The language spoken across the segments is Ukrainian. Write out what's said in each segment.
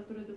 otro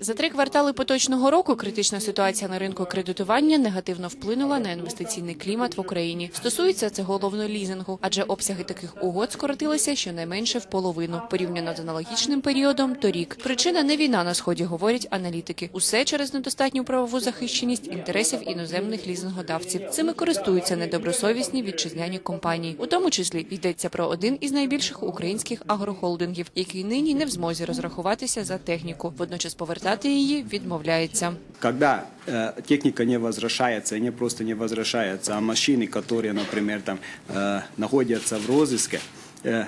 За три квартали поточного року критична ситуація на ринку кредитування негативно вплинула на інвестиційний клімат в Україні. Стосується це головно лізингу, адже обсяги таких угод скоротилися щонайменше в половину порівняно з аналогічним періодом торік. Причина не війна на сході, говорять аналітики. Усе через недостатню правову захищеність інтересів іноземних лізингодавців. Цими користуються недобросовісні вітчизняні компанії. У тому числі йдеться про один із найбільших українських агрохолдингів, який нині не в змозі розрахуватися за техніку Водночас повертати її відмовляється. Когда э, техника не возвращается, не просто не возвращается, а машины, которые, например, там э, находятся в розыске, э,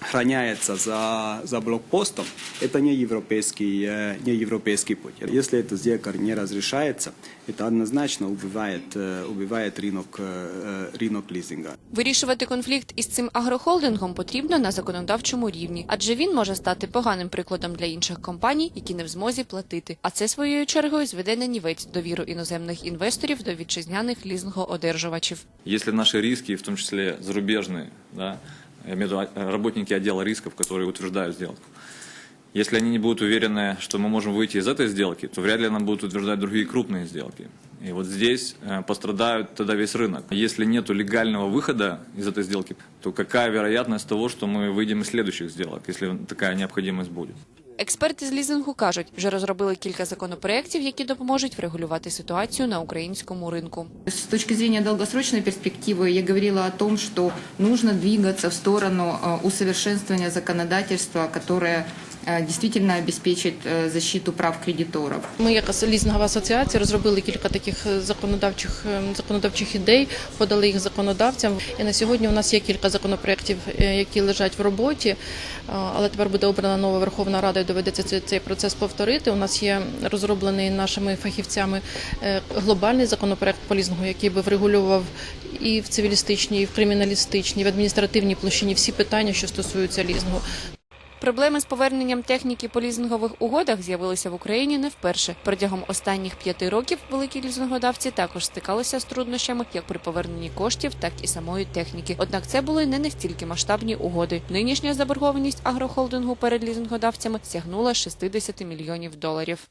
они храняются за, за блокпостом, это не европейский, э, не европейский путь. Если эта сделка не разрешается, это однозначно убивает, э, убивает рынок, э, рынок лизинга. Вирішувати конфлікт із цим агрохолдингом потрібно на законодавчому рівні, адже він може стати поганим прикладом для інших компаній, які не в змозі платити. А це своєю чергою зведе на нівець довіру іноземних інвесторів до вітчизняних лізингоодержувачів. Если наши риски, в том числе зарубежные, да, я имею в виду а, работники отдела рисков, которые утверждают сделку, если они не будут уверены, что мы можем выйти из этой сделки, то вряд ли нам будут утверждать другие крупные сделки. И вот здесь э, пострадают тогда весь рынок. Если нет легального выхода из этой сделки, то какая вероятность того, что мы выйдем из следующих сделок, если такая необходимость будет? Експерти з лізингу кажуть, вже розробили кілька законопроєктів, які допоможуть врегулювати ситуацію на українському ринку. С точки зрения долгосрочной перспективы я говорила о том, что нужно двигаться в сторону усовершенствування усовершенствования законодательства, которое э, действительно обеспечит э, защиту прав кредиторов. Ми, як лізингова асоціація, розробили кілька таких е, законодавчих е, законодавчих ідей, подали їх законодавцям. І на сьогодні у нас є кілька законопроєктів, е, які лежать в роботі. Е, Але тепер буде обрана нова Верховна Рада і доведеться цей, процес повторити. У нас є розроблений нашими фахівцями е, глобальний законопроєкт по лізингу, який би врегулював і в цивілістичній, і в криміналістичній, і в адміністративній площині всі питання, що стосуються лізингу. Проблеми з поверненням техніки по лізингових угодах з'явилися в Україні не вперше. Протягом останніх п'яти років великі лізингодавці також стикалися з труднощами як при поверненні коштів, так і самої техніки. Однак це були не настільки масштабні угоди. Нинішня заборгованість агрохолдингу перед лізингодавцями сягнула 60 мільйонів доларів.